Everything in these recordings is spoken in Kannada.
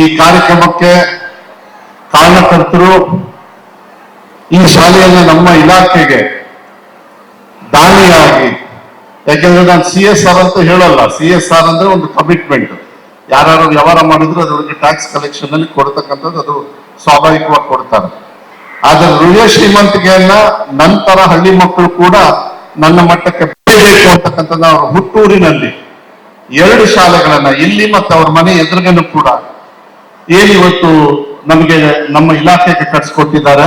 ಈ ಕಾರ್ಯಕ್ರಮಕ್ಕೆ ಕಾರಣಕರ್ತರು ಈ ಶಾಲೆಯಲ್ಲಿ ನಮ್ಮ ಇಲಾಖೆಗೆ ದಾನಿಯಾಗಿ, ಯಾಕೆಂದ್ರೆ ನಾನು ಸಿ ಎಸ್ ಆರ್ ಅಂತ ಹೇಳಲ್ಲ. ಸಿ ಎಸ್ ಆರ್ ಅಂದ್ರೆ ಒಂದು ಕಮಿಟ್ಮೆಂಟ್ ಯಾರು ವ್ಯವಹಾರ ಮಾಡಿದ್ರು ಅದರೊಳಗೆ ಟ್ಯಾಕ್ಸ್ ಕಲೆಕ್ಷನ್ ಅಲ್ಲಿ ಕೊಡ್ತಕ್ಕಂಥದ್ದು ಅದು ಸ್ವಾಭಾವಿಕವಾಗಿ ಕೊಡ್ತಾರೆ. ಆದ್ರೆ ಹೃದಯ ಶ್ರೀಮಂತಿಕೆಯನ್ನ ನಂತರ ಹಳ್ಳಿ ಮಕ್ಕಳು ಕೂಡ ನನ್ನ ಮಟ್ಟಕ್ಕೆ ಅಂತಕ್ಕಂಥದ್ದು ಹುಟ್ಟೂರಿನಲ್ಲಿ ಎರಡು ಶಾಲೆಗಳನ್ನ ಇಲ್ಲಿ ಮತ್ತು ಅವ್ರ ಮನೆ ಎದುರುಗೇನು ಕೂಡ ಏನ್ ಇವತ್ತು ನಮಗೆ ನಮ್ಮ ಇಲಾಖೆಗೆ ಕಟ್ಸ್ಕೊಟ್ಟಿದ್ದಾರೆ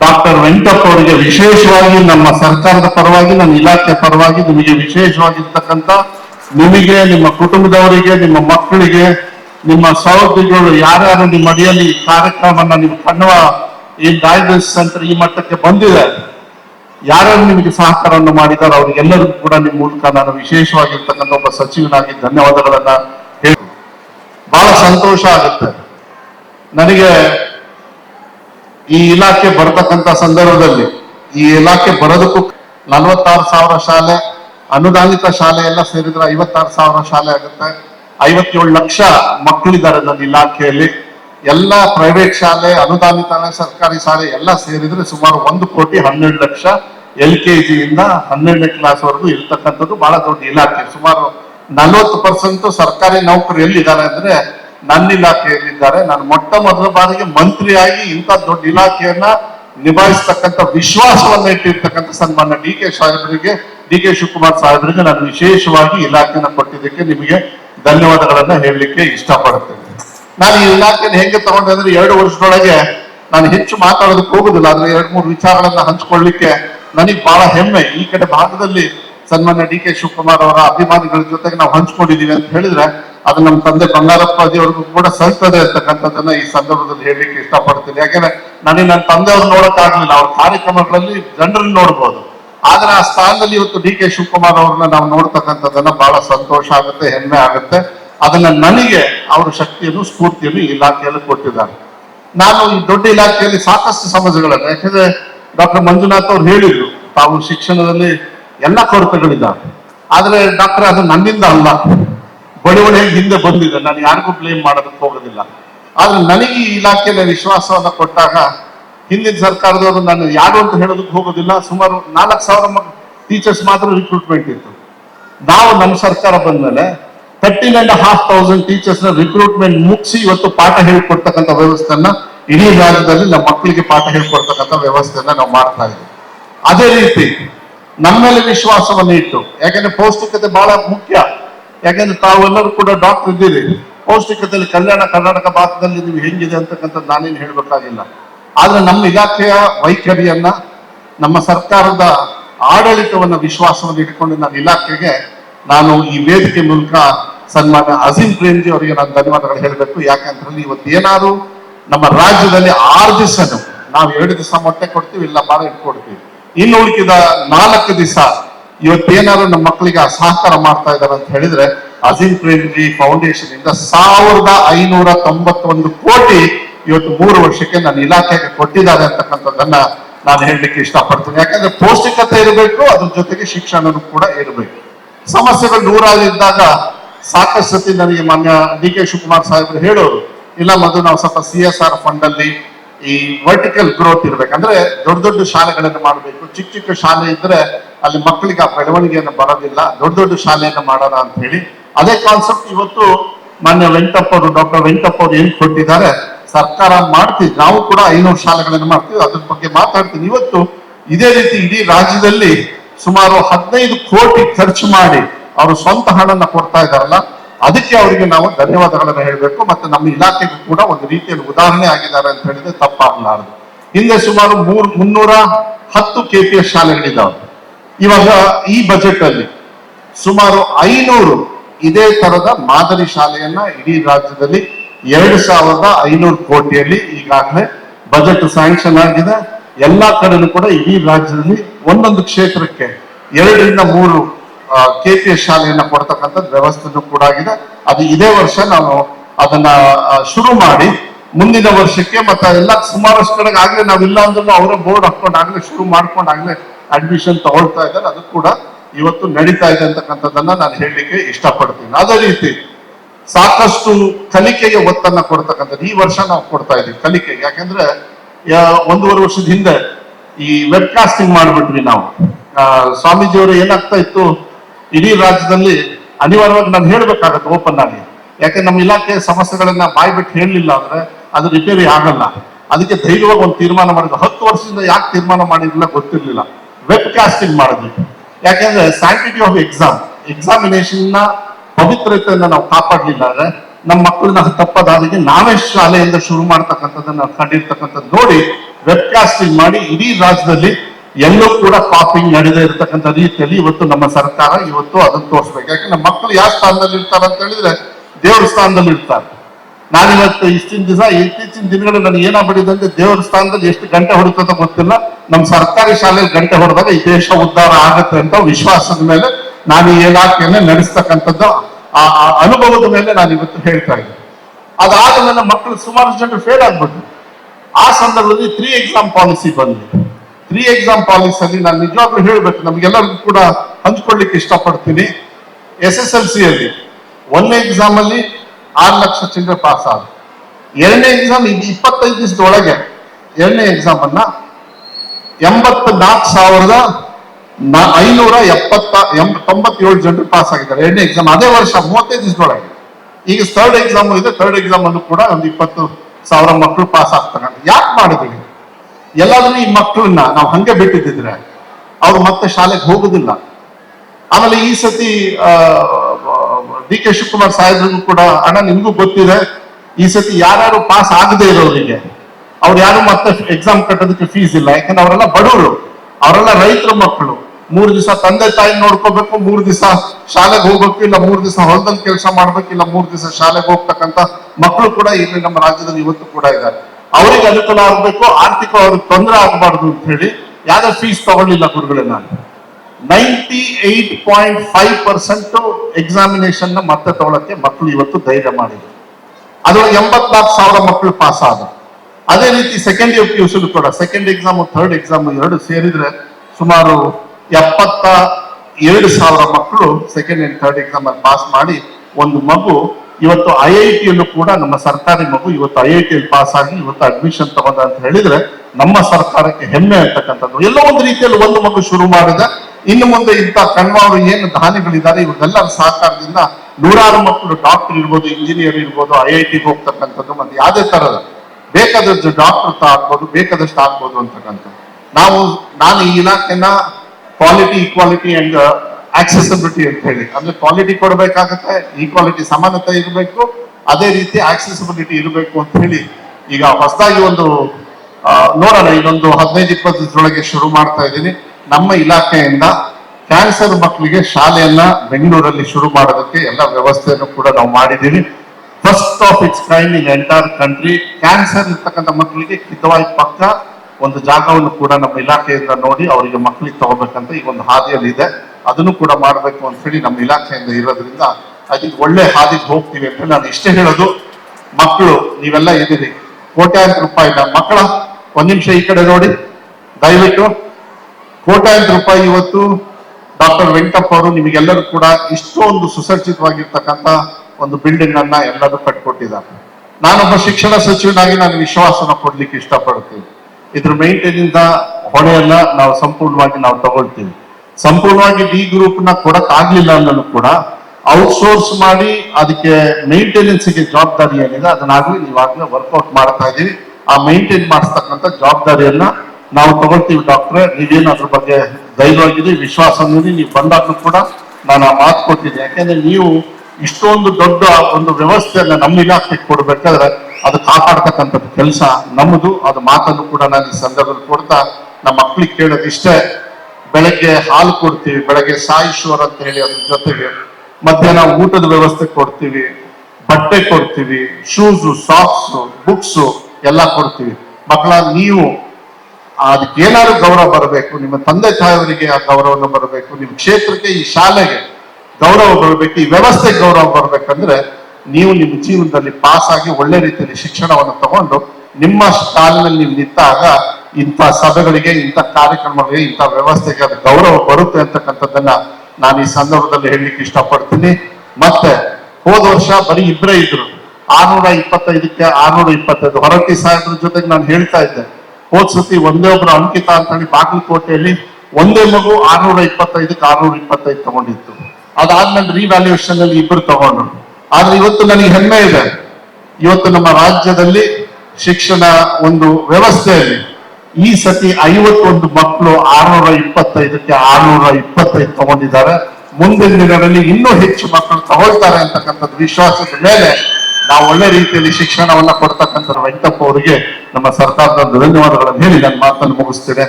ಡಾಕ್ಟರ್ ವೆಂಕಟಪ್ಪ ಅವರಿಗೆ ವಿಶೇಷವಾಗಿ ನಮ್ಮ ಸರ್ಕಾರದ ಪರವಾಗಿ ನನ್ನ ಇಲಾಖೆ ಪರವಾಗಿ ನಿಮಗೆ ವಿಶೇಷವಾಗಿರ್ತಕ್ಕಂಥ ನಿಮಗೆ, ನಿಮ್ಮ ಕುಟುಂಬದವರಿಗೆ, ನಿಮ್ಮ ಮಕ್ಕಳಿಗೆ, ನಿಮ್ಮ ಸಹೋದ್ಯೋಗಿಗಳು ಯಾರ್ಯಾರು ನಿಮ್ಮ ಅಡಿಯಲ್ಲಿ ಕಾರ್ಯಕ್ರಮವನ್ನ ನೀವು ಕಣ್ಣುವ ಈ ಡಯಾಗ್ನೋಸ್ ಸೆಂಟರ್ ಈ ಮಟ್ಟಕ್ಕೆ ಬಂದಿದೆ ಯಾರ್ಯಾರು ನಿಮಗೆ ಸಹಕಾರವನ್ನು ಮಾಡಿದಾರೋ ಅವರಿಗೆಲ್ಲರಿಗೂ ಕೂಡ ನಿಮ್ಮ ಮೂಲಕ ನಾನು ವಿಶೇಷವಾಗಿರ್ತಕ್ಕಂಥ ಒಬ್ಬ ಸಚಿವನಾಗಿ ಧನ್ಯವಾದಗಳನ್ನ ಹೇಳಿ ಬಹಳ ಸಂತೋಷ ಆಗುತ್ತೆ. ನನಗೆ ಈ ಇಲಾಖೆ ಬರತಕ್ಕಂತ ಸಂದರ್ಭದಲ್ಲಿ ಈ ಇಲಾಖೆ ಬರೋದಕ್ಕೂ ನಲವತ್ತಾರು ಸಾವಿರ ಶಾಲೆ, ಅನುದಾನಿತ ಶಾಲೆ ಎಲ್ಲ ಸೇರಿದ್ರೆ ಐವತ್ತಾರು ಸಾವಿರ ಶಾಲೆ ಆಗುತ್ತೆ. ಐವತ್ತೇಳು ಲಕ್ಷ ಮಕ್ಕಳಿದ್ದಾರೆ ನನ್ನ ಇಲಾಖೆಯಲ್ಲಿ. ಎಲ್ಲ ಪ್ರೈವೇಟ್ ಶಾಲೆ ಅನುದಾನಿತ ಸರ್ಕಾರಿ ಶಾಲೆ ಎಲ್ಲ ಸೇರಿದ್ರೆ ಸುಮಾರು ಒಂದು ಕೋಟಿ ಹನ್ನೆರಡು ಲಕ್ಷ ಎಲ್ ಕೆ ಜಿಯಿಂದ ಹನ್ನೆರಡನೇ ಕ್ಲಾಸ್ ವರೆಗೂ ಇರ್ತಕ್ಕಂಥದ್ದು ಬಹಳ ದೊಡ್ಡ ಇಲಾಖೆ. ಸುಮಾರು ನಲವತ್ತು ಪರ್ಸೆಂಟ್ ಸರ್ಕಾರಿ ನೌಕರು ಎಲ್ಲಿದ್ದಾರೆ ಅಂದ್ರೆ ನನ್ನ ಇಲಾಖೆಯಲ್ಲಿದ್ದಾರೆ. ನಾನು ಮೊಟ್ಟ ಮೊದಲ ಬಾರಿಗೆ ಮಂತ್ರಿಯಾಗಿ ಇಂಥ ದೊಡ್ಡ ಇಲಾಖೆಯನ್ನ ನಿಭಾಯಿಸ್ತಕ್ಕಂಥ ವಿಶ್ವಾಸವನ್ನ ಇಟ್ಟಿರ್ತಕ್ಕಂಥ ಸನ್ಮಾನ ಡಿ ಕೆ ಸಾಹೇಬರಿಗೆ, ಡಿ ಕೆ ಶಿವಕುಮಾರ್ ಸಾಹೇಬರಿಗೆ ನಾನು ವಿಶೇಷವಾಗಿ ಇಲಾಖೆನ ಕೊಟ್ಟಿದ್ದಕ್ಕೆ ನಿಮಗೆ ಧನ್ಯವಾದಗಳನ್ನ ಹೇಳಲಿಕ್ಕೆ ಇಷ್ಟಪಡ್ತೇನೆ ನಾನು ಈ ಇಲಾಖೆಯನ್ನು ಹೆಂಗೆ ತಗೊಂಡೆ ಅಂದ್ರೆ ಎರಡು ವರ್ಷದೊಳಗೆ ನಾನು ಹೆಚ್ಚು ಮಾತಾಡೋದಕ್ಕೆ ಹೋಗುದಿಲ್ಲ. ಅಂದ್ರೆ ಎರಡು, ಮೂರು ವಿಚಾರಗಳನ್ನ ಹಂಚ್ಕೊಳ್ಳಿಕ್ಕೆ ನನಗೆ ಬಹಳ ಹೆಮ್ಮೆ. ಈ ಕಡೆ ಭಾಗದಲ್ಲಿ ಸನ್ಮಾನ್ಯ ಡಿ ಕೆ ಶಿವಕುಮಾರ್ ಅವರ ಅಭಿಮಾನಿಗಳ ಜೊತೆಗೆ ನಾವು ಹಂಚ್ಕೊಂಡಿದ್ದೀವಿ ಅಂತ ಹೇಳಿದ್ರೆ ಅದು ನಮ್ಮ ತಂದೆ ಬಂಗಾರಪ್ಪ ಅವ್ರಿಗೂ ಕೂಡ ಸಲ್ತದೆ ಅಂತಕ್ಕಂಥದ್ದನ್ನ ಈ ಸಂದರ್ಭದಲ್ಲಿ ಹೇಳಲಿಕ್ಕೆ ಇಷ್ಟಪಡ್ತೀನಿ. ಯಾಕೆಂದ್ರೆ ನನಗೆ ನನ್ನ ತಂದೆಯವ್ರು ನೋಡಕ್ ಆಗ್ಲಿಲ್ಲ ಅವ್ರ ಕಾರ್ಯಕ್ರಮಗಳಲ್ಲಿ ಜನರನ್ನ ನೋಡ್ಬೋದು. ಆದ್ರೆ ಆ ಸ್ಥಾನದಲ್ಲಿ ಇವತ್ತು ಡಿ ಕೆ ಶಿವಕುಮಾರ್ ಅವ್ರನ್ನ ನಾವು ನೋಡ್ತಕ್ಕಂಥದ್ದನ್ನ ಬಹಳ ಸಂತೋಷ ಆಗುತ್ತೆ, ಹೆಮ್ಮೆ ಆಗುತ್ತೆ. ಅದನ್ನ ನನಗೆ ಅವರ ಶಕ್ತಿಯನ್ನು, ಸ್ಫೂರ್ತಿಯನ್ನು ಈ ಇಲಾಖೆಯಲ್ಲಿ ಕೊಟ್ಟಿದ್ದಾರೆ. ನಾನು ಈ ದೊಡ್ಡ ಇಲಾಖೆಯಲ್ಲಿ ಸಾಕಷ್ಟು ಸಮಸ್ಯೆಗಳನ್ನು ಯಾಕಂದ್ರೆ ಡಾಕ್ಟರ್ ಮಂಜುನಾಥ್ ಅವ್ರು ಹೇಳಿದ್ರು, ತಾವು ಶಿಕ್ಷಣದಲ್ಲಿ ಎಲ್ಲ ಕೊರತೆಗಳಿದ್ದಾವೆ ಆದರೆ ಡಾಕ್ಟರ್, ಅದು ನನ್ನಿಂದ ಅಲ್ಲ. ಬಡವಣೆ ಹಿಂದೆ ಬಂದಿದೆ, ನಾನು ಯಾರಿಗೂ ಬ್ಲೇಮ್ ಮಾಡೋದಕ್ಕೆ ಹೋಗೋದಿಲ್ಲ. ಆದ್ರೆ ನನಗೆ ಈ ಇಲಾಖೆಯಲ್ಲಿ ವಿಶ್ವಾಸವನ್ನು ಕೊಟ್ಟಾಗ ಹಿಂದಿನ ಸರ್ಕಾರದವರು ನಾನು ಯಾರು ಅಂತ ಹೇಳೋದಕ್ಕೆ ಹೋಗೋದಿಲ್ಲ. ಸುಮಾರು ನಾಲ್ಕು ಸಾವಿರ ಟೀಚರ್ಸ್ ಮಾತ್ರ ರಿಕ್ರೂಟ್ಮೆಂಟ್ ಇತ್ತು. ನಾವು ನಮ್ಮ ಸರ್ಕಾರ ಬಂದ್ಮೇಲೆ ತರ್ಟೀನ್ ಅಂಡ್ ಹಾಫ್ ತೌಸಂಡ್ ಟೀಚರ್ಸ್ನ ರಿಕ್ರೂಟ್ಮೆಂಟ್ ಮುಗಿಸಿ ಇವತ್ತು ಪಾಠ ಹೇಳ್ಕೊಡ್ತಕ್ಕಂಥ ವ್ಯವಸ್ಥೆಯನ್ನ ಇಡೀ ರಾಜ್ಯದಲ್ಲಿ ನಮ್ಮ ಮಕ್ಕಳಿಗೆ ಪಾಠ ಹೇಳ್ಕೊಡ್ತಕ್ಕಂಥ ವ್ಯವಸ್ಥೆಯನ್ನ ನಾವು ಮಾಡ್ತಾ ಇದ್ದೀವಿ. ಅದೇ ರೀತಿ ನಮ್ಮ ಮೇಲೆ ವಿಶ್ವಾಸವನ್ನು ಇಟ್ಟು, ಯಾಕಂದ್ರೆ ಪೌಷ್ಟಿಕತೆ ಬಹಳ ಮುಖ್ಯ. ಯಾಕಂದ್ರೆ ತಾವೆಲ್ಲರೂ ಕೂಡ ಡಾಕ್ಟರ್ ಇದ್ದೀರಿ. ಪೌಷ್ಟಿಕತೆಯಲ್ಲಿ ಕಲ್ಯಾಣ ಕರ್ನಾಟಕ ಭಾಗದಲ್ಲಿ ನೀವು ಹೆಂಗಿದೆ ಅಂತಕ್ಕಂಥದ್ದು ನಾನೇನು ಹೇಳಬೇಕಾಗಿಲ್ಲ. ಆದ್ರೆ ನಮ್ಮ ಇಲಾಖೆಯ ವೈಖರಿಯನ್ನ, ನಮ್ಮ ಸರ್ಕಾರದ ಆಡಳಿತವನ್ನ ವಿಶ್ವಾಸವನ್ನು ಇಟ್ಕೊಂಡು ನನ್ನ ಇಲಾಖೆಗೆ ನಾನು ಈ ವೇದಿಕೆ ಮೂಲಕ ಸನ್ಮಾನ್ಯ ಅಜೀಂ ಪ್ರೇಮ್ಜಿ ಅವರಿಗೆ ನಾನು ಧನ್ಯವಾದಗಳು ಹೇಳಬೇಕು. ಯಾಕಂತಂದ್ರೆ ಇವತ್ತು ಏನಾದ್ರು ನಮ್ಮ ರಾಜ್ಯದಲ್ಲಿ ಆರು ದಿವಸನು ನಾವು ಎರಡು ದಿವಸ ಮೊಟ್ಟೆ ಕೊಡ್ತೀವಿ, ಇಲ್ಲ ಮಾರ ಇಟ್ಕೊಡ್ತೀವಿ. ಇನ್ನು ಉಳಿಕಿದ ನಾಲ್ಕು ದಿವಸ ಇವತ್ತೇನಾದ್ರು ನಮ್ಮ ಮಕ್ಕಳಿಗೆ ಸಹಕಾರ ಮಾಡ್ತಾ ಇದ್ದಾರೆ ಅಂತ ಹೇಳಿದ್ರೆ ಅಜೀಂ ಪ್ರೇಮ್ಜಿ ಫೌಂಡೇಶನ್ ಇಂದ ಸಾವಿರದ ಐನೂರ ತೊಂಬತ್ತೊಂದು ಕೋಟಿ ಇವತ್ತು ಮೂರು ವರ್ಷಕ್ಕೆ ನನ್ನ ಇಲಾಖೆಗೆ ಕೊಟ್ಟಿದ್ದಾರೆ ಅಂತಕ್ಕಂಥದ್ದನ್ನ ನಾನು ಹೇಳಲಿಕ್ಕೆ ಇಷ್ಟಪಡ್ತೀನಿ. ಯಾಕಂದ್ರೆ ಪೌಷ್ಟಿಕತೆ ಇರಬೇಕು, ಅದ್ರ ಜೊತೆಗೆ ಶಿಕ್ಷಣನೂ ಕೂಡ ಇರಬೇಕು. ಸಮಸ್ಯೆಗಳು ನೂರಾಗಿದ್ದಾಗ ಸಾಕಷ್ಟು ಸತಿ ನನಗೆ ಮಾನ್ಯ ಡಿ ಕೆ ಶಿವಕುಮಾರ್ ಸಾಹೇಬರು ಹೇಳೋರು, ಇಲ್ಲ ಮಧು, ನಾವು ಸ್ವಲ್ಪ ಸಿ ಎಸ್ ಆರ್ ಫಂಡ್ ಅಲ್ಲಿ ಈ ವರ್ಟಿಕಲ್ ಗ್ರೋತ್ ಇರ್ಬೇಕಂದ್ರೆ ದೊಡ್ಡ ದೊಡ್ಡ ಶಾಲೆಗಳನ್ನು ಮಾಡಬೇಕು. ಚಿಕ್ಕ ಚಿಕ್ಕ ಶಾಲೆ ಇದ್ರೆ ಅಲ್ಲಿ ಮಕ್ಕಳಿಗೆ ಆ ಬೆಳವಣಿಗೆಯನ್ನು ಬರೋದಿಲ್ಲ. ದೊಡ್ಡ ದೊಡ್ಡ ಶಾಲೆಯನ್ನು ಮಾಡೋಣ ಅಂತ ಹೇಳಿ. ಅದೇ ಕಾನ್ಸೆಪ್ಟ್ ಇವತ್ತು ಮಾನ್ಯ ವೆಂಕಟಪ್ಪ ಅವರು ಡಾಕ್ಟರ್ ವೆಂಕಟಪ್ಪ ಅವರು ಏನ್ ಕೊಟ್ಟಿದ್ದಾರೆ, ಸರ್ಕಾರ ಮಾಡ್ತೀವಿ ನಾವು ಕೂಡ ಐನೂರು ಶಾಲೆಗಳನ್ನು ಮಾಡ್ತೀವಿ. ಅದ್ರ ಬಗ್ಗೆ ಮಾತಾಡ್ತೀನಿ. ಇವತ್ತು ಇದೇ ರೀತಿ ಇಡೀ ರಾಜ್ಯದಲ್ಲಿ ಸುಮಾರು ಹದಿನೈದು ಕೋಟಿ ಖರ್ಚು ಮಾಡಿ ಅವರು ಸ್ವಂತ ಹಣನ ಕೊಡ್ತಾ ಇದಾರಲ್ಲ ಅದಕ್ಕೆ ಅವರಿಗೆ ನಾವು ಧನ್ಯವಾದಗಳನ್ನು ಹೇಳಬೇಕು ಮತ್ತೆ ನಮ್ಮ ಇಲಾಖೆಗೂ ಕೂಡ ಒಂದು ರೀತಿಯಲ್ಲಿ ಉದಾಹರಣೆ ಆಗಿದ್ದಾರೆ ಅಂತ ಹೇಳಿದ್ರೆ ತಪ್ಪಾಗಲಾರದು. ಹಿಂದೆ ಸುಮಾರು ಮೂರ್, ಮುನ್ನೂರ ಹತ್ತು ಕೆಪಿಎಸ್ ಶಾಲೆಗಳಿದ್ದಾವೆ. ಇವಾಗ ಈ ಬಜೆಟ್ ಅಲ್ಲಿ ಸುಮಾರು ಐನೂರು ಇದೇ ತರದ ಮಾದರಿ ಶಾಲೆಯನ್ನ ಇಡೀ ರಾಜ್ಯದಲ್ಲಿ ಎರಡು ಸಾವಿರದ ಐನೂರು ಕೋಟಿಯಲ್ಲಿ ಈಗಾಗಲೇ ಬಜೆಟ್ ಸ್ಯಾಂಕ್ಷನ್ ಆಗಿದೆ. ಎಲ್ಲಾ ಕಡೆನೂ ಕೂಡ ಇಡೀ ರಾಜ್ಯದಲ್ಲಿ ಒಂದೊಂದು ಕ್ಷೇತ್ರಕ್ಕೆ ಎರಡರಿಂದ ಮೂರು ಕೆಪಿಎಸ್ ಶಾಲೆಯನ್ನ ಕೊಡ್ತಕ್ಕಂಥದ್ದು ವ್ಯವಸ್ಥೆನೂ ಕೂಡ ಆಗಿದೆ. ಅದು ಇದೇ ವರ್ಷ ನಾವು ಅದನ್ನ ಶುರು ಮಾಡಿ ಮುಂದಿನ ವರ್ಷಕ್ಕೆ ಮತ್ತೆ ಎಲ್ಲ ಸುಮಾರಷ್ಟು ಕಡೆಗೆ ಆಗ್ಲೇ ನಾವಿಲ್ಲ ಅಂದ್ರೂ ಅವರ ಬೋರ್ಡ್ ಹಾಕೊಂಡು ಆಗ್ಲೇ, ಶುರು ಮಾಡ್ಕೊಂಡು ಆಗ್ಲೇ ಅಡ್ಮಿಷನ್ ತಗೊಳ್ತಾ ಇದ್ದಾರೆ. ಅದು ಕೂಡ ಇವತ್ತು ನಡೀತಾ ಇದೆ ಅಂತಕ್ಕಂಥದ್ದನ್ನ ನಾನು ಹೇಳಲಿಕ್ಕೆ ಇಷ್ಟಪಡ್ತೀನಿ. ಅದೇ ರೀತಿ ಸಾಕಷ್ಟು ಕಲಿಕೆಗೆ ಒತ್ತನ್ನ ಕೊಡ್ತಕ್ಕಂಥದ್ದು ಈ ವರ್ಷ ನಾವು ಕೊಡ್ತಾ ಇದ್ದೀವಿ ಕಲಿಕೆಗೆ. ಯಾಕಂದ್ರೆ ಒಂದೂವರೆ ವರ್ಷದ ಹಿಂದೆ ಈ ವೆಬ್ ಕಾಸ್ಟಿಂಗ್ ಮಾಡ್ಬಿಟ್ವಿ ನಾವು. ಸ್ವಾಮೀಜಿಯವರು ಏನಾಗ್ತಾ ಇತ್ತು? ಇಡೀ ರಾಜ್ಯದಲ್ಲಿ ಅನಿವಾರ್ಯವಾಗಿ ನಾನು ಹೇಳಬೇಕಾಗತ್ತೆ ಓಪನ್ ಆಗಿ. ಯಾಕೆ ನಮ್ಮ ಇಲಾಖೆ ಸಮಸ್ಯೆಗಳನ್ನ ಬಾಯ್ ಬಿಟ್ಟು ಹೇಳಲಿಲ್ಲ ಅಂದ್ರೆ ಅದು ರಿಪೇರಿ ಆಗಲ್ಲ. ಅದಕ್ಕೆ ಧೈರ್ಯವಾಗಿ ಒಂದು ತೀರ್ಮಾನ ಮಾಡಿದ್ರು. ಹತ್ತು ವರ್ಷದಿಂದ ಯಾಕೆ ತೀರ್ಮಾನ ಮಾಡಿರಲಿಲ್ಲ ಗೊತ್ತಿರಲಿಲ್ಲ. ವೆಬ್ ಕಾಸ್ಟಿಂಗ್ ಮಾಡಿದ್ವಿ. ಯಾಕೆಂದ್ರೆ ಸ್ಯಾಂಟಿಟಿ ಆಫ್ ಎಕ್ಸಾಮ್ ಎಕ್ಸಾಮಿನೇಷನ್ನ ಪವಿತ್ರತೆಯನ್ನು ನಾವು ಕಾಪಾಡಲಿಲ್ಲ ಅಂದ್ರೆ ನಮ್ಮ ಮಕ್ಕಳನ್ನ ತಪ್ಪದಾದಿಗೆ ನಾವೇ ಶಾಲೆಯಿಂದ ಶುರು ಮಾಡ್ತಕ್ಕಂಥದ್ದನ್ನ ಕಂಡಿರ್ತಕ್ಕಂಥದ್ದು ನೋಡಿ ವೆಬ್ ಕಾಸ್ಟಿಂಗ್ ಮಾಡಿ ಇಡೀ ರಾಜ್ಯದಲ್ಲಿ ಎಲ್ಲೂ ಕೂಡ ಕಾಪಿಂಗ್ ನಡೆದೇ ಇರತಕ್ಕಂಥ ರೀತಿಯಲ್ಲಿ ಇವತ್ತು ನಮ್ಮ ಸರ್ಕಾರ ಇವತ್ತು ಅದನ್ನು ತೋರಿಸ್ಬೇಕು. ಯಾಕಂದ್ರೆ ಮಕ್ಕಳು ಯಾವ ಸ್ಥಾನದಲ್ಲಿ ಇರ್ತಾರೆ ಅಂತ ಹೇಳಿದ್ರೆ ದೇವ್ರ ಸ್ಥಾನದಲ್ಲಿ ಇರ್ತಾರೆ. ನಾನಿವತ್ತು ಇಷ್ಟಿನ ದಿವಸ ಇತ್ತೀಚಿನ ದಿನಗಳು ನನಗೆ ಏನಾಗ್ಬಿಟ್ಟಿದೆ ಅಂದ್ರೆ ದೇವ್ರ ಸ್ಥಾನದಲ್ಲಿ ಎಷ್ಟು ಗಂಟೆ ಹೊಡಿತದ ಗೊತ್ತಿಲ್ಲ. ನಮ್ಮ ಸರ್ಕಾರಿ ಶಾಲೆಯಲ್ಲಿ ಗಂಟೆ ಹೊಡೆದಾಗ ಈ ದೇಶ ಉದ್ಧಾರ ಆಗುತ್ತೆ ಅಂತ ವಿಶ್ವಾಸದ ಮೇಲೆ ನಾನು ಈ ಇಲಾಖೆಯನ್ನ ನಡೆಸ್ತಕ್ಕಂಥದ್ದು ಆ ಅನುಭವದ ಮೇಲೆ ನಾನು ಇವತ್ತು ಹೇಳ್ತಾ ಇದ್ದೀನಿ. ಅದಾದ ನನ್ನ ಮಕ್ಕಳು ಸುಮಾರು ಜನರು ಫೇಲ್ ಆಗ್ಬಿಟ್ಟು ಆ ಸಂದರ್ಭದಲ್ಲಿ ತ್ರೀ ಎಕ್ಸಾಮ್ ಪಾಲಿಸಿ ಬಂದ್ವಿ ತ್ರೀ ಎಕ್ಸಾಮ್ ಪಾಲಿಸಿಯಲ್ಲಿ ನಾನು ನಿಜವಾಗ್ಲೂ ಹೇಳ್ಬೇಕು, ನಮ್ಗೆಲ್ಲರಿಗೂ ಕೂಡ ಹಂಚ್ಕೊಳ್ಳಿಕ್ಕೆ ಇಷ್ಟಪಡ್ತೀನಿ. ಎಸ್ ಎಸ್ ಎಲ್ ಸಿ ಅಲ್ಲಿ ಒಂದನೇ ಎಕ್ಸಾಮ್ ಅಲ್ಲಿ ಆರು ಲಕ್ಷ ಚಿಲ್ಲರೆ ಪಾಸ್ ಆದ ಎರಡನೇ ಎಕ್ಸಾಮ್ ಇಪ್ಪತ್ತೈದು ದಿವಸದೊಳಗೆ ಎರಡನೇ ಎಕ್ಸಾಮ್ ಅನ್ನ ಎಂಬತ್ತ ನಾಲ್ಕು ಸಾವಿರದ ಐನೂರ ಎಪ್ಪತ್ತ ಎಂ- ತೊಂಬತ್ತೇಳು ಜನರು ಪಾಸ್ ಆಗಿದ್ದಾರೆ. ಎರಡನೇ ಎಕ್ಸಾಮ್ ಅದೇ ವರ್ಷ ಮೂವತ್ತೈದು ದಿವಸದೊಳಗೆ. ಈಗ ಥರ್ಡ್ ಎಕ್ಸಾಮ್ ಇದೆ ಥರ್ಡ್ ಎಕ್ಸಾಮ್ ಅನ್ನು ಕೂಡ ಒಂದು ಇಪ್ಪತ್ತು ಸಾವಿರ ಮಕ್ಕಳು ಪಾಸ್ ಆಗ್ತಾರೆ ಯಾಕೆ ಮಾಡಿದ್ವಿ ಎಲ್ಲಾದ್ರೂ ಈ ಮಕ್ಕಳನ್ನ ನಾವು ಹಂಗೆ ಬಿಟ್ಟಿದ್ದಿದ್ರೆ ಅವ್ರು ಮತ್ತೆ ಶಾಲೆಗೆ ಹೋಗುದಿಲ್ಲ. ಆಮೇಲೆ ಈ ಸತಿ ಡಿ ಕೆ ಶಿವಕುಮಾರ್ ಸಾಹೇಬ್ರಿಗೂ ಕೂಡ ಅಣ್ಣ ನಿಮಗೂ ಗೊತ್ತಿದೆ, ಈ ಸತಿ ಯಾರ್ಯಾರು ಪಾಸ್ ಆಗದೆ ಇರೋರಿಗೆ ಅವ್ರು ಯಾರು ಮತ್ತೆ ಎಕ್ಸಾಮ್ ಕಟ್ಟೋದಕ್ಕೆ ಫೀಸ್ ಇಲ್ಲ. ಯಾಕಂದ್ರೆ ಅವರೆಲ್ಲ ಬಡವರು, ಅವರೆಲ್ಲ ರೈತರ ಮಕ್ಕಳು. ಮೂರ್ ದಿವಸ ತಂದೆ ತಾಯಿ ನೋಡ್ಕೋಬೇಕು, ಮೂರ್ ದಿವಸ ಶಾಲೆಗೆ ಹೋಗ್ಬೇಕು, ಇಲ್ಲ ಮೂರ್ ದಿವಸ ಹೊಲದಲ್ಲಿ ಕೆಲಸ ಮಾಡ್ಬೇಕು, ಇಲ್ಲ ಮೂರ್ ದಿವಸ ಶಾಲೆಗೆ ಹೋಗ್ತಕ್ಕಂತ ಮಕ್ಕಳು ಕೂಡ ಇಲ್ಲಿ ನಮ್ಮ ರಾಜ್ಯದಲ್ಲಿ ಇವತ್ತು ಕೂಡ ಇದ್ದಾರೆ. ಅವರಿಗೆ ಅನುಕೂಲ ಆಗಬೇಕು, ಆರ್ಥಿಕ ಅವ್ರಿಗೆ ತೊಂದರೆ ಆಗಬಾರ್ದು ಅಂತ ಹೇಳಿ ಯಾವ ಫೀಸ್ ತಗೊಳ್ಳಿಲ್ಲ ಗುರುಗಳೇ ನಾನು. Ninety eight point five percent examination ಮತ್ತೆ ತಗೊಳಕ್ಕೆ ಮಕ್ಕಳು ಇವತ್ತು ಧೈರ್ಯ ಮಾಡಿದ್ರು. ಅದು ಎಂಬತ್ನಾಲ್ಕು ಸಾವಿರ ಮಕ್ಕಳು ಪಾಸ್ ಆದ ಅದೇ ರೀತಿ ಸೆಕೆಂಡ್ ಇಯರ್ ಪಿ ಕೂಡ ಸೆಕೆಂಡ್ ಎಕ್ಸಾಮ್ ಥರ್ಡ್ ಎಕ್ಸಾಮ್ ಎರಡು ಸೇರಿದ್ರೆ ಸುಮಾರು ಎಪ್ಪತ್ತ ಎರಡು ಸಾವಿರ ಮಕ್ಕಳು second and third exam pass ಮಾಡಿ ಒಂದು ಮಗು ಇವತ್ತು ಐ ಐ ಟಿಯಲ್ಲೂ ಕೂಡ ನಮ್ಮ ಸರ್ಕಾರಿ ಮಗು ಇವತ್ತು ಐ ಐ ಟಿಯಲ್ಲಿ ಪಾಸ್ ಆಗಿ ಇವತ್ತು ಅಡ್ಮಿಷನ್ ತಗೊಂಡ ಅಂತ ಹೇಳಿದ್ರೆ ನಮ್ಮ ಸರ್ಕಾರಕ್ಕೆ ಹೆಮ್ಮೆ ಅಂತಕ್ಕಂಥದ್ದು. ಎಲ್ಲೋ ಒಂದು ರೀತಿಯಲ್ಲಿ ಒಂದು ಮಗು ಶುರು ಮಾಡಿದ. ಇನ್ನು ಮುಂದೆ ಇಂಥ ಕಣ್ಮಾರು ಏನು ದಾನಿಗಳಿದ್ದಾರೆ ಇವರೆಲ್ಲರ ಸಹಕಾರದಿಂದ ನೂರಾರು ಮಕ್ಕಳು ಡಾಕ್ಟರ್ ಇರ್ಬೋದು ಇಂಜಿನಿಯರ್ ಇರ್ಬೋದು ಐ ಐ ಟಿಗೆ ಹೋಗ್ತಕ್ಕಂಥದ್ದು ಮತ್ತೆ ಯಾವುದೇ ತರದ ಬೇಕಾದಷ್ಟು ಡಾಕ್ಟರ್ ಆಗ್ಬೋದು, ಬೇಕಾದಷ್ಟು ಆಗ್ಬೋದು ಅಂತಕ್ಕಂಥ ನಾವು, ನಾನು ಈ ಇಲಾಖೆನ ಕ್ವಾಲಿಟಿ ಈಕ್ವಾಲಿಟಿ ಅಂಡ್ ಆಕ್ಸೆಸಿಬಿಲಿಟಿ ಅಂತ ಹೇಳಿ. ಅಂದ್ರೆ ಕ್ವಾಲಿಟಿ ಕೊಡಬೇಕಾಗತ್ತೆ ಈಕ್ವಾಲಿಟಿ ಸಮಾನತೆ ಇರಬೇಕು, ಅದೇ ರೀತಿ ಆಕ್ಸೆಸಿಬಿಲಿಟಿ ಇರಬೇಕು ಅಂತ ಹೇಳಿ ಈಗ ಹೊಸದಾಗಿ ಒಂದು ನೋಡೋಣ, ಇನ್ನೊಂದು ಹದಿನೈದು, ಇಪ್ಪತ್ತು ದಿವಸದೊಳಗೆ ಶುರು ಮಾಡ್ತಾ ಇದ್ದೀನಿ. ನಮ್ಮ ಇಲಾಖೆಯಿಂದ ಕ್ಯಾನ್ಸರ್ ಮಕ್ಕಳಿಗೆ ಶಾಲೆಯನ್ನ ಬೆಂಗಳೂರಲ್ಲಿ ಶುರು ಮಾಡೋದಕ್ಕೆ ಎಲ್ಲ ವ್ಯವಸ್ಥೆಯನ್ನು ಕೂಡ ನಾವು ಮಾಡಿದ್ದೀವಿ. First of its kind in entire country cancer ಇರ್ತಕ್ಕಂಥ ಮಕ್ಕಳಿಗೆ ಕಿತವಾಯಿ ಪಕ್ಕ ಒಂದು ಜಾಗವನ್ನು ಕೂಡ ನಮ್ಮ ಇಲಾಖೆಯಿಂದ ನೋಡಿ ಅವರಿಗೆ ಮಕ್ಕಳಿಗೆ ತಗೋಬೇಕಂತ ಈ ಒಂದು ಹಾದಿಯಲ್ಲಿ ಇದೆ ಅದನ್ನು ಕೂಡ ಮಾಡಬೇಕು ಅಂತ ಹೇಳಿ ನಮ್ಮ ಇಲಾಖೆಯಿಂದ ಇರೋದ್ರಿಂದ ಅದಕ್ಕೆ ಒಳ್ಳೆ ಹಾದಿಗೆ ಹೋಗ್ತೀವಿ ಅಂತ ನಾನು ಇಷ್ಟೇ ಹೇಳೋದು. ಮಕ್ಕಳು, ನೀವೆಲ್ಲ ಇದ್ದೀರಿ ಕೋಟ್ಯಾಂತರ ರೂಪಾಯಿ ಮಕ್ಕಳ, ಒಂದ್ ನಿಮಿಷ ಈ ಕಡೆ ನೋಡಿ. ದಯವಿಟ್ಟು ಕೋಟ್ಯಾಂತರ ರೂಪಾಯಿ ಇವತ್ತು ಡಾಕ್ಟರ್ ವೆಂಕಟಪ್ಪ ಅವರು ನಿಮಗೆಲ್ಲರೂ ಕೂಡ ಇಷ್ಟೊಂದು ಸುಸಜ್ಜಿತವಾಗಿರ್ತಕ್ಕಂಥ ಒಂದು ಬಿಲ್ಡಿಂಗ್ ಅನ್ನ ಎಲ್ಲರೂ ಕಟ್ಕೊಟ್ಟಿದ್ದಾರೆ. ನಾನೊಬ್ಬ ಶಿಕ್ಷಣ ಸಚಿವನಾಗಿ ನಾನು ವಿಶ್ವಾಸನ ಕೊಡ್ಲಿಕ್ಕೆ ಇಷ್ಟಪಡ್ತೀನಿ. ಇದ್ರ ಮೇಂಟೈನಿಂದ ಹೊಣೆಯನ್ನ ನಾವು ಸಂಪೂರ್ಣವಾಗಿ ನಾವು ತಗೊಳ್ತೀವಿ. ಸಂಪೂರ್ಣವಾಗಿ ಡಿ ಗ್ರೂಪ್ನ ಕೊಡಕ್ ಆಗ್ಲಿಲ್ಲ ಅಂದನು ಕೂಡ ಔಟ್ಸೋರ್ಸ್ ಮಾಡಿ ಅದಕ್ಕೆ ಮೇಂಟೆನೆನ್ಸ್ಗೆ ಜವಾಬ್ದಾರಿ ಏನಿದೆ, ಅದನ್ನಾಗ್ಲಿ ನೀವಾಗ್ಲೇ ವರ್ಕೌಟ್ ಮಾಡ್ತಾ ಇದೀವಿ ಆ ಮೇಂಟೈನ್ ಮಾಡಿಸ್ತಕ್ಕಂಥ ಜವಾಬ್ದಾರಿಯನ್ನ ನಾವು ತಗೊಳ್ತೀವಿ ಡಾಕ್ಟ್ರೆ ನೀವೇನು ಅದ್ರ ಬಗ್ಗೆ ಧೈರ್ಯವಾಗಿದೆ ವಿಶ್ವಾಸ ನೀಡಿ ನೀವು ಬಂದಾಗ್ಲೂ ಕೂಡ ನಾನು ಆ ಮಾತು ಕೊಟ್ಟಿದ್ದೆ. ಯಾಕೆಂದ್ರೆ ನೀವು ಇಷ್ಟೊಂದು ದೊಡ್ಡ ಒಂದು ವ್ಯವಸ್ಥೆಯನ್ನ ನಮ್ಮ ಇಲಾಖೆಗೆ ಕೊಡ್ಬೇಕಾದ್ರೆ ಅದು ಕಾಪಾಡ್ತಕ್ಕಂಥದ್ದು ಕೆಲಸ ನಮ್ಮದು ಅದು ಮಾತನ್ನು ಕೂಡ ನಾನು ಈ ಸಂದರ್ಭದಲ್ಲಿ ಕೊಡ್ತಾ ನಮ್ಮ ಮಕ್ಳಿಗೆ ಕೇಳೋದು ಇಷ್ಟೇ ಬೆಳಗ್ಗೆ ಹಾಲು ಕೊಡ್ತೀವಿ, ಬೆಳಗ್ಗೆ ಸಾಯಿಶ್ವರ್ ಅಂತ ಹೇಳಿ ಅದ್ರ ಜೊತೆಗೆ ಮಧ್ಯಾಹ್ನ ಊಟದ ವ್ಯವಸ್ಥೆ ಕೊಡ್ತೀವಿ, ಬಟ್ಟೆ ಕೊಡ್ತೀವಿ ಶೂಸು ಸಾಕ್ಸ್ ಬುಕ್ಸು ಎಲ್ಲ ಕೊಡ್ತೀವಿ. ಮಕ್ಕಳ, ನೀವು ಅದಕ್ಕೆ ಏನಾದ್ರು ಗೌರವ ಬರಬೇಕು, ನಿಮ್ಮ ತಂದೆ ತಾಯಿಯವರಿಗೆ ಆ ಗೌರವವನ್ನು ಬರಬೇಕು, ನಿಮ್ಮ ಕ್ಷೇತ್ರಕ್ಕೆ ಈ ಶಾಲೆಗೆ ಗೌರವ ಬರಬೇಕು, ಈ ವ್ಯವಸ್ಥೆಗೆ ಗೌರವ ಬರಬೇಕಂದ್ರೆ ನೀವು ನಿಮ್ಮ ಜೀವನದಲ್ಲಿ ಪಾಸ್ ಆಗಿ ಒಳ್ಳೆ ರೀತಿಯಲ್ಲಿ ಶಿಕ್ಷಣವನ್ನು ತಗೊಂಡು ನಿಮ್ಮ ಕಾಲಿನಲ್ಲಿ ನೀವು ನಿಂತಾಗ ಇಂಥ ಸಭೆಗಳಿಗೆ, ಇಂಥ ಕಾರ್ಯಕ್ರಮಗಳಿಗೆ, ಇಂಥ ವ್ಯವಸ್ಥೆಗೆ ಅದು ಗೌರವ ಬರುತ್ತೆ ಅಂತಕ್ಕಂಥದ್ದನ್ನ ನಾನು ಈ ಸಂದರ್ಭದಲ್ಲಿ ಹೇಳಲಿಕ್ಕೆ ಇಷ್ಟಪಡ್ತೀನಿ. ಮತ್ತೆ ಹೋದ ವರ್ಷ ಬರೀ ಇಬ್ಬರೇ ಇದ್ರು. ಆರ್ನೂರ ಇಪ್ಪತ್ತೈದಕ್ಕೆ ಆರ್ನೂರ ಇಪ್ಪತ್ತೈದು. ಹೊರಟ್ಟಿ ಸಾಹೇಬ್ರ ಜೊತೆಗೆ ನಾನು ಹೇಳ್ತಾ ಇದ್ದೆ. ಹೋದ್ ಸತಿ ಒಂದೇ ಒಬ್ರು ಅಂಕಿತ ಅಂತ ಹೇಳಿ ಬಾಗಲಕೋಟೆಯಲ್ಲಿ ಒಂದೇ ಮಗು ಆರ್ನೂರ ಇಪ್ಪತ್ತೈದಕ್ಕೆ ಆರ್ನೂರ ಇಪ್ಪತ್ತೈದು ತಗೊಂಡಿತ್ತು. ಅದಾದ್ಮೇಲೆ ರಿವ್ಯಾಲ್ಯೂಯೇಷನ್ ಅಲ್ಲಿ ಇಬ್ರು ತಗೊಂಡ್ರು. ಆದ್ರೆ ಇವತ್ತು ನನಗೆ ಹೆಮ್ಮೆ ಇದೆ. ಇವತ್ತು ನಮ್ಮ ರಾಜ್ಯದಲ್ಲಿ ಶಿಕ್ಷಣ ಒಂದು ವ್ಯವಸ್ಥೆಯಲ್ಲಿ ಈ ಸತಿ ಐವತ್ತೊಂದು ಮಕ್ಕಳು ಆರ್ನೂರ ಇಪ್ಪತ್ತೈದಕ್ಕೆ ಆರ್ನೂರ ಇಪ್ಪತ್ತೈದು ತಗೊಂಡಿದ್ದಾರೆ. ಮುಂದಿನ ದಿನಗಳಲ್ಲಿ ಇನ್ನೂ ಹೆಚ್ಚು ಮಕ್ಕಳು ತಗೊಳ್ತಾರೆ ಅಂತಕ್ಕಂಥದ್ದು ವಿಶ್ವಾಸದ ಮೇಲೆ ನಾವು ಒಳ್ಳೆ ರೀತಿಯಲ್ಲಿ ಶಿಕ್ಷಣವನ್ನ ಕೊಡ್ತಕ್ಕಂಥ ವೆಂಕಟಪ್ಪ ಅವರಿಗೆ ನಮ್ಮ ಸರ್ಕಾರದ ಧನ್ಯವಾದಗಳನ್ನು ಹೇಳಿ ನನ್ನ ಮಾತನ್ನು ಮುಗಿಸ್ತೇನೆ.